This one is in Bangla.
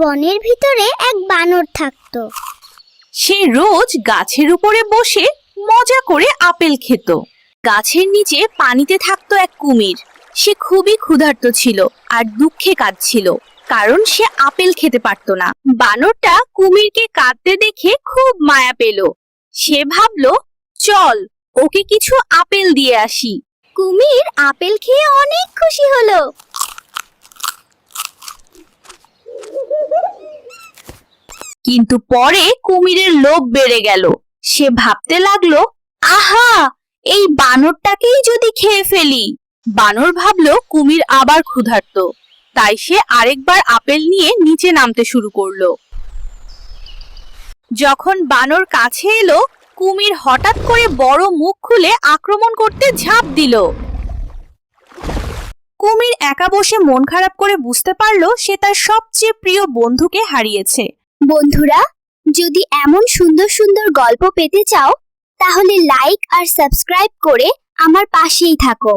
বনের ভিতরে এক বানর থাকতো। সে রোজ গাছের উপরে বসে মজা করে আপেল খেত। গাছের নিচে পানিতে থাকতো এক কুমির। সে খুবই ক্ষুধার্ত ছিল আর দুঃখে কাঁদছিল কারণ সে আপেল খেতে পারত না। বানরটা কুমিরকে কাঁদতে দেখে খুব মায়া পেল। সে ভাবলো চল ওকে কিছু আপেল দিয়ে আসি। কুমির আপেল খেয়ে অনেক খুশি হলো। কিন্তু পরে কুমিরের লোভ বেড়ে গেল। সে ভাবতে লাগল, আহা, এই বানরটাকেই যদি খেয়ে ফেলি। বানর ভাবলো, কুমির আবার ক্ষুধার্ত। তাই সে আরেকবার আপেল নিয়ে নিচে নামতে শুরু করল। যখন বানর কাছে এলো, কুমির হঠাৎ করে বড় মুখ খুলে আক্রমণ করতে ঝাঁপ দিল। কুমির একা বসে মন খারাপ করে বুঝতে পারল, সে তার সবচেয়ে প্রিয় বন্ধুকে হারিয়েছে। বন্ধুরা, যদি এমন সুন্দর সুন্দর গল্প পেতে চাও, তাহলে লাইক আর সাবস্ক্রাইব করে আমার পাশেই থাকো।